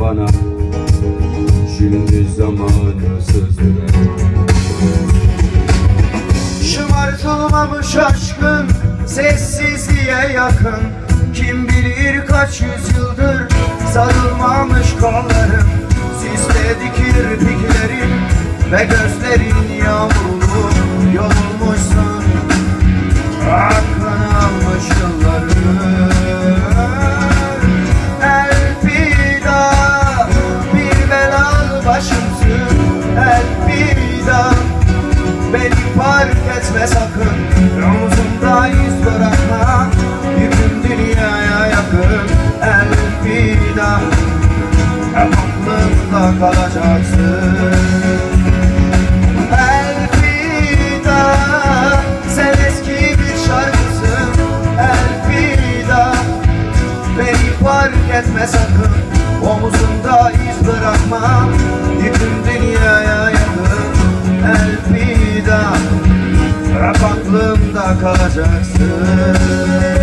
bana Şimdi zamanı sızdıra Şımartılmamış aşkın sessizliğe yakın. Kim bilir kaç yüzyıldır sarılmamış kollarım. Sisle kirpiklerin ve gözlerin yavrulu Yorulmuşsun başımsın Elfida Beni fark etme sakın. Omuzumda iz bırakma. Yüküm dünyaya yakın Elfida Hep aklımda kalacaksın. Elfida Sen eski bir şarkısın. Elfida Beni fark etme sakın. Omuzumda iz kalacaksın